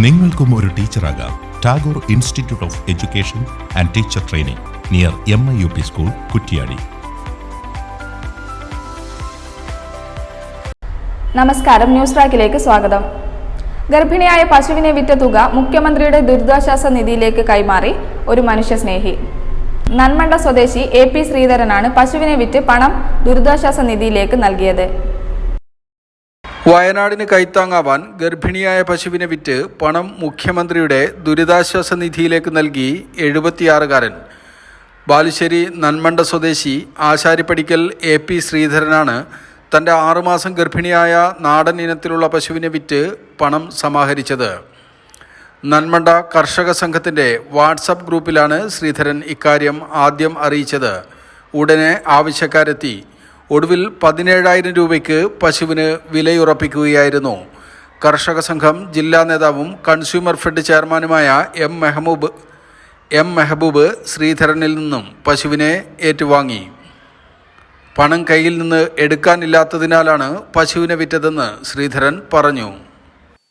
നിങ്ങൾക്കും ഒരു ടീച്ചറാകാം. Tagore institute of education and teacher training near M I U P school Kuttiady. നമസ്കാരം news ട്രാക്കിലേക്ക് സ്വാഗതം. ഗർഭിണിയായ പശുവിനെ വിറ്റ തുക മുഖ്യമന്ത്രിയുടെ ദുരിതാശ്വാസ നിധിയിലേക്ക് കൈമാറി ഒരു മനുഷ്യസ്നേഹി. നന്മണ്ട സ്വദേശി എ പി ശ്രീധരനാണ് പശുവിനെ വിറ്റ് പണം ദുരിതാശ്വാസ നിധിയിലേക്ക് നൽകിയത്. വയനാടിന് കൈത്താങ്ങാവാൻ ഗർഭിണിയായ പശുവിനെ വിറ്റ് പണം മുഖ്യമന്ത്രിയുടെ ദുരിതാശ്വാസ നിധിയിലേക്ക് നൽകി എഴുപത്തിയാറുകാരൻ. ബാലുശ്ശേരി നന്മണ്ട സ്വദേശി ആശാരിപ്പടിക്കൽ എ പി ശ്രീധരനാണ് തന്റെ ആറുമാസം ഗർഭിണിയായ നാടൻ ഇനത്തിലുള്ള പശുവിനെ വിറ്റ് പണം സമാഹരിച്ചത്. നന്മണ്ട കർഷക സംഘത്തിന്റെ വാട്സപ്പ് ഗ്രൂപ്പിലാണ് ശ്രീധരൻ ഇക്കാര്യം ആദ്യം അറിയിച്ചത്. ഉടനെ ആവശ്യക്കാരെത്തി ഒടുവിൽ പതിനേഴായിരം രൂപയ്ക്ക് പശുവിന് വിലയുറപ്പിക്കുകയായിരുന്നു. കർഷക സംഘം ജില്ലാ നേതാവും കൺസ്യൂമർ ഫെഡ് ചെയർമാനുമായ എം മെഹബൂബ് എം മെഹബൂബ് ശ്രീധരനിൽ നിന്നും പശുവിനെ ഏറ്റുവാങ്ങി. പണം കയ്യിൽ നിന്ന് എടുക്കാനില്ലാത്തതിനാലാണ് പശുവിനെ വിറ്റതെന്ന് ശ്രീധരൻ പറഞ്ഞു.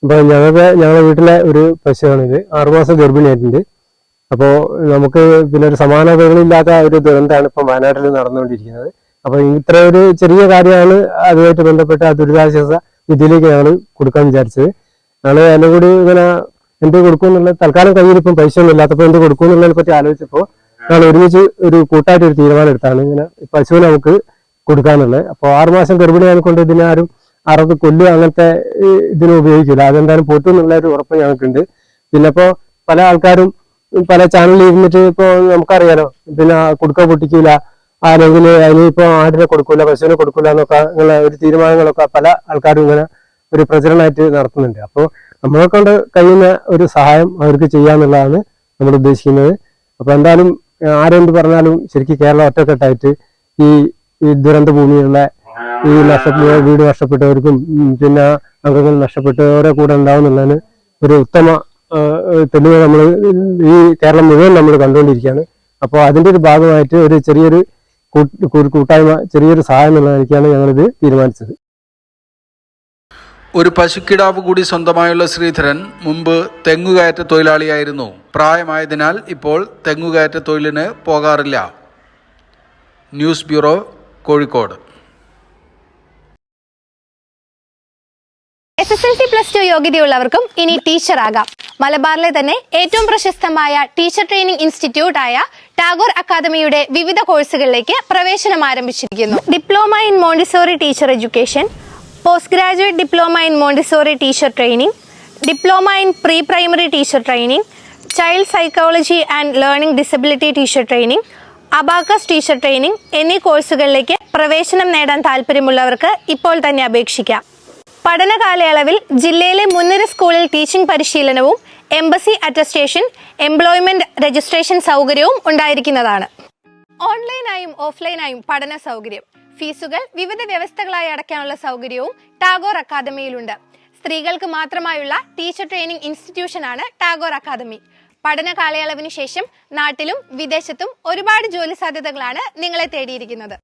അപ്പോൾ ഞങ്ങളുടെ ഞങ്ങളുടെ വീട്ടിലെ ഒരു പശുവാണിത് ആറുമാസം ഗർഭിണിയായിട്ടുണ്ട്. അപ്പോൾ നമുക്ക് പിന്നെ ഒരു സമാനതകളില്ലാത്ത ഒരു ദുരന്തമാണ് ഇപ്പം വയനാട്ടിൽ നടന്നുകൊണ്ടിരിക്കുന്നത്. അപ്പൊ ഇത്ര ഒരു ചെറിയ കാര്യമാണ് അതുമായിട്ട് ബന്ധപ്പെട്ട ആ ദുരിതാശ്വാസ നിധിയിലേക്ക് ഞങ്ങൾ കൊടുക്കാൻ വിചാരിച്ചത്. ഞങ്ങൾ എന്നെ കൂടി ഇങ്ങനെ എന്ത് കൊടുക്കും എന്നുള്ള തൽക്കാലം കയ്യിൽ ഇപ്പം പൈസ ഒന്നും ഇല്ലാത്തപ്പോൾ എന്ത് കൊടുക്കും എന്നുള്ളതിനെ പറ്റി ആലോചിച്ചപ്പോൾ ഞങ്ങൾ ഒരുമിച്ച് ഒരു കൂട്ടായിട്ട് ഒരു തീരുമാനം എടുത്താണ് ഇങ്ങനെ പശുവിനെ നമുക്ക് കൊടുക്കാന്നുള്ളത് അപ്പോൾ ആറുമാസം ഗർഭിണിയാനെ കൊണ്ട് ആരും അറുപത് കൊല്ലുക അങ്ങനത്തെ ഇതിന് ഉപയോഗിക്കില്ല. അതെന്തായാലും പോറ്റും എന്നുള്ള ഒരു ഉറപ്പ് ഞങ്ങൾക്കുണ്ട്. പിന്നെ ഇപ്പോൾ പല ആൾക്കാരും പല ചാനലിൽ ഇരുന്നിട്ട് ഇപ്പോൾ നമുക്കറിയാലോ പിന്നെ കൊടുക്കാൻ പൊട്ടിക്കൂല അല്ലെങ്കിൽ അതിനിപ്പോ ആടിനെ കൊടുക്കൂല പശുവിനെ കൊടുക്കൂല എന്നൊക്കെ ഇങ്ങനെ ഒരു തീരുമാനങ്ങളൊക്കെ പല ആൾക്കാരും ഇങ്ങനെ ഒരു പ്രചരണമായിട്ട് നടത്തുന്നുണ്ട്. അപ്പോൾ നമ്മളെ കൊണ്ട് കഴിയുന്ന ഒരു സഹായം അവർക്ക് ചെയ്യാന്നുള്ളതാണ് നമ്മൾ ഉദ്ദേശിക്കുന്നത്. അപ്പൊ എന്തായാലും ആരെന്ത് പറഞ്ഞാലും ശരിക്കും കേരളം ഒറ്റക്കെട്ടായിട്ട് ഈ ഈ ദുരന്ത ഭൂമിയുള്ള ഈ നഷ്ടപ്പെട്ട വീട് നഷ്ടപ്പെട്ടവർക്കും പിന്നെ അംഗങ്ങൾ നഷ്ടപ്പെട്ടവരെ കൂടെ ഉണ്ടാവുന്നുള്ളതിന് ഒരു ഉത്തമ തെളിവ് നമ്മൾ ഈ കേരളം മുഴുവൻ നമ്മൾ കണ്ടുകൊണ്ടിരിക്കുകയാണ്. അപ്പോൾ അതിന്റെ ഒരു ഭാഗമായിട്ട് ഒരു ചെറിയൊരു കൂട്ടായ്മ ചെറിയൊരു സഹായം എന്നുള്ളതിലേക്കാണ് ഞങ്ങളിത് തീരുമാനിച്ചത്. ഒരു പശുക്കിടാവ് കൂടി സ്വന്തമായുള്ള ശ്രീധരൻ മുമ്പ് തെങ്ങുകയറ്റ തൊഴിലാളിയായിരുന്നു. പ്രായമായതിനാൽ ഇപ്പോൾ തെങ്ങുകയറ്റ തൊഴിലിന് പോകാറില്ല. News bureau Kozhikode. S S L C plus two യോഗ്യതയുള്ളവർക്കും ഇനി ടീച്ചറാകാം. മലബാറിലെ തന്നെ ഏറ്റവും പ്രശസ്തമായ ടീച്ചർ ട്രെയിനിംഗ് ഇൻസ്റ്റിറ്റ്യൂട്ടായ ആയ ടാഗോർ അക്കാദമിയുടെ വിവിധ കോഴ്സുകളിലേക്ക് പ്രവേശനം ആരംഭിച്ചിരിക്കുന്നു. Diploma in Montessori teacher education post graduate diploma in Montessori teacher training diploma in pre primary teacher training child psychology and learning disability teacher training abacus teacher training എന്നീ കോഴ്സുകളിലേക്ക് പ്രവേശനം നേടാൻ താല്പര്യമുള്ളവർക്ക് ഇപ്പോൾ തന്നെ അപേക്ഷിക്കാം. പഠന കാലയളവിൽ ജില്ലയിലെ മുൻനിര സ്കൂളിൽ ടീച്ചിംഗ് പരിശീലനവും എംബസി അറ്റസ്റ്റേഷൻ എംപ്ലോയ്മെന്റ് രജിസ്ട്രേഷൻ സൗകര്യവും ഉണ്ടായിരിക്കുന്നതാണ്. ഓൺലൈനായും ഓഫ്ലൈനായും പഠന സൗകര്യം. ഫീസുകൾ വിവിധ വ്യവസ്ഥകളായി അടയ്ക്കാനുള്ള സൗകര്യവും ടാഗോർ അക്കാദമിയിലുണ്ട്. സ്ത്രീകൾക്ക് മാത്രമായുള്ള ടീച്ചർ ട്രെയിനിംഗ് ഇൻസ്റ്റിറ്റ്യൂഷനാണ് ടാഗോർ അക്കാദമി. പഠന കാലയളവിന് ശേഷം നാട്ടിലും വിദേശത്തും ഒരുപാട് ജോലി സാധ്യതകളാണ് നിങ്ങളെ തേടിയിരിക്കുന്നത്.